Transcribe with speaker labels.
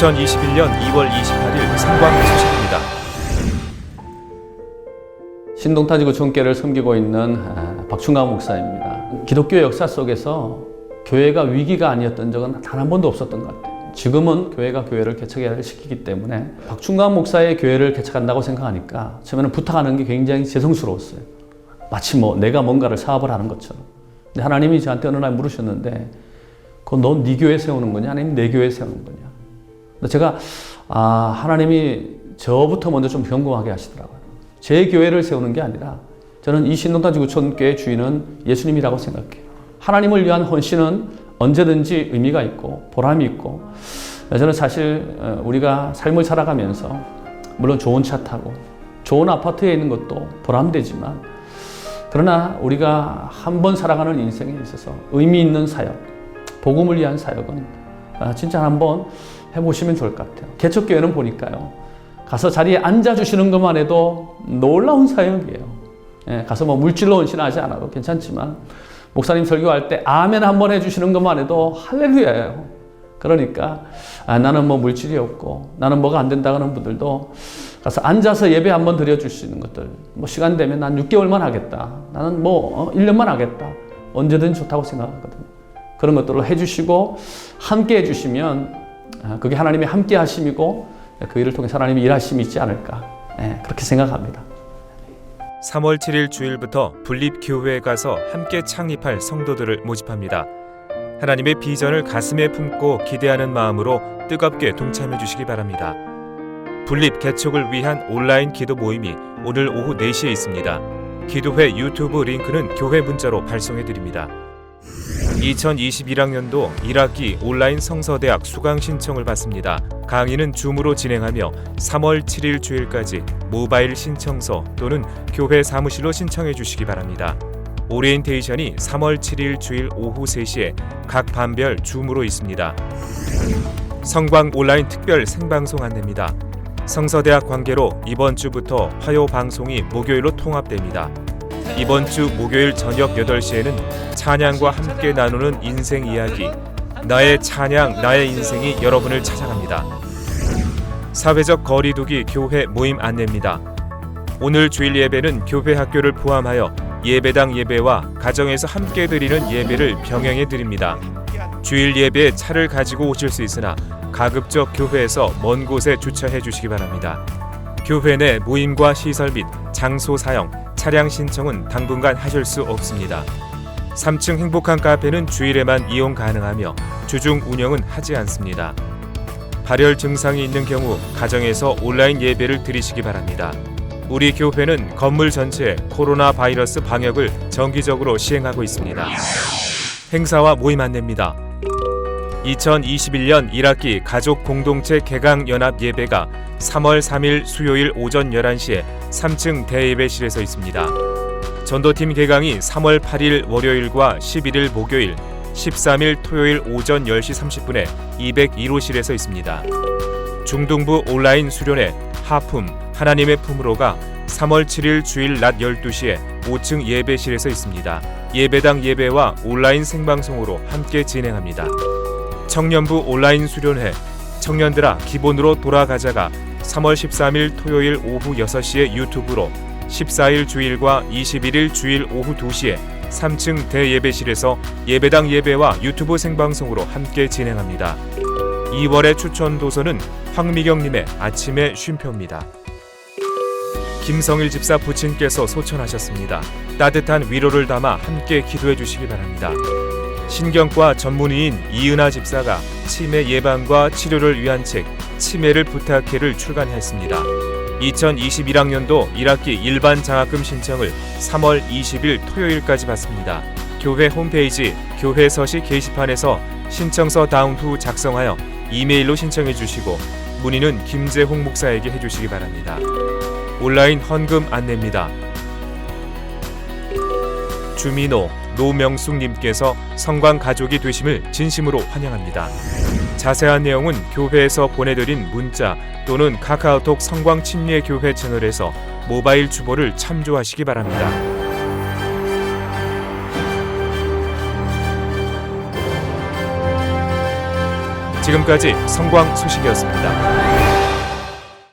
Speaker 1: 2021년 2월 28일 성광 소식입니다.
Speaker 2: 신동탄지구촌교를 섬기고 있는 아, 박충강 목사입니다. 기독교 역사 속에서 교회가 위기가 아니었던 적은 단 한 번도 없었던 것 같아요. 지금은 교회가 교회를 개척해야 시키기 때문에 박충강 목사의 교회를 개척한다고 생각하니까 처음에는 부탁하는 게 굉장히 죄송스러웠어요. 마치 뭐 내가 뭔가를 사업을 하는 것처럼. 근데 하나님이 저한테 어느 날 물으셨는데 그건 넌네 교회 세우는 거냐 아니면 내 교회 세우는 거냐. 제가 아 하나님이 저부터 먼저 좀 경고하게 하시더라고요. 제 교회를 세우는 게 아니라 저는 이 신동탄 지구촌교회 주인은 예수님이라고 생각해요. 하나님을 위한 헌신은 언제든지 의미가 있고 보람이 있고 저는 사실 어, 우리가 삶을 살아가면서 물론 좋은 차 타고 좋은 아파트에 있는 것도 보람되지만 그러나 우리가 한 번 살아가는 인생에 있어서 의미 있는 사역, 복음을 위한 사역은 아, 진짜 한번 해보시면 좋을 것 같아요. 개척교회는 보니까요. 가서 자리에 앉아주시는 것만 해도 놀라운 사역이에요. 예, 가서 뭐 물질로 헌신하지 않아도 괜찮지만 목사님 설교할 때 아멘 한 번 해주시는 것만 해도 할렐루야예요. 그러니까 아, 나는 뭐 물질이 없고 나는 뭐가 안 된다 하는 분들도 가서 앉아서 예배 한 번 드려줄 수 있는 것들 뭐 시간 되면 난 6개월만 하겠다. 나는 뭐 어, 1년만 하겠다. 언제든 좋다고 생각하거든요. 그런 것들을 해주시고 함께 해주시면 아, 그게 하나님의 함께 하심이고 그 일을 통해 하나님의 일하심이 있지 않을까 예, 그렇게 생각합니다.
Speaker 1: 3월 7일 주일부터 분립교회에 가서 함께 창립할 성도들을 모집합니다. 하나님의 비전을 가슴에 품고 기대하는 마음으로 뜨겁게 동참해 주시기 바랍니다. 분립 개척을 위한 온라인 기도 모임이 오늘 오후 4시에 있습니다. 기도회 유튜브 링크는 교회 문자로 발송해 드립니다. 2021학년도 1학기 온라인 성서대학 수강 신청을 받습니다. 강의는 줌으로 진행하며 3월 7일 주일까지 모바일 신청서 또는 교회 사무실로 신청해 주시기 바랍니다. 오리엔테이션이 3월 7일 주일 오후 3시에 각 반별 줌으로 있습니다. 성광 온라인 특별 생방송 안내입니다. 성서대학 관계로 이번 주부터 화요 방송이 목요일로 통합됩니다. 이번 주 목요일 저녁 8시에는 찬양과 함께 나누는 인생 이야기 나의 찬양 나의 인생이 여러분을 찾아갑니다. 사회적 거리두기 교회 모임 안내입니다. 오늘 주일 예배는 교회 학교를 포함하여 예배당 예배와 가정에서 함께 드리는 예배를 병행해 드립니다. 주일 예배에 차를 가지고 오실 수 있으나 가급적 교회에서 먼 곳에 주차해 주시기 바랍니다. 교회 내 모임과 시설 및 장소 사용, 차량 신청은 당분간 하실 수 없습니다. 3층 행복한 카페는 주일에만 이용 가능하며 주중 운영은 하지 않습니다. 발열 증상이 있는 경우 가정에서 온라인 예배를 드리시기 바랍니다. 우리 교회는 건물 전체에 코로나 바이러스 방역을 정기적으로 시행하고 있습니다. 행사와 모임 안내입니다. 2021년 1학기 가족 공동체 개강 연합 예배가 3월 3일 수요일 오전 11시에 3층 대예배실에서 있습니다. 전도팀 개강이 3월 8일 월요일과 11일 목요일, 13일 토요일 오전 10시 30분에 201호실에서 있습니다. 중등부 온라인 수련회 하품 하나님의 품으로가 3월 7일 주일 낮 12시에 5층 예배실에서 있습니다. 예배당 예배와 온라인 생방송으로 함께 진행합니다. 청년부 온라인 수련회 청년들아 기본으로 돌아가자가 3월 13일 토요일 오후 6시에 유튜브로 14일 주일과 21일 주일 오후 2시에 3층 대예배실에서 예배당 예배와 유튜브 생방송으로 함께 진행합니다. 2월의 추천 도서는 황미경님의 아침의 쉼표입니다. 김성일 집사 부친께서 소천하셨습니다. 따뜻한 위로를 담아 함께 기도해 주시기 바랍니다. 신경과 전문의인 이은하 집사가 치매 예방과 치료를 위한 책 치매를 부탁해를 출간했습니다. 2021학년도 1학기 일반 장학금 신청을 3월 20일 토요일까지 받습니다. 교회 홈페이지 교회 서식 게시판에서 신청서 다운 후 작성하여 이메일로 신청해 주시고 문의는 김재홍 목사에게 해 주시기 바랍니다. 온라인 헌금 안내입니다. 주민호 노명숙님께서 성광 가족이 되심을 진심으로 환영합니다. 자세한 내용은 교회에서 보내드린 문자 또는 카카오톡 성광 침례 교회 채널에서 모바일 주보를 참조하시기 바랍니다. 지금까지 성광 소식이었습니다.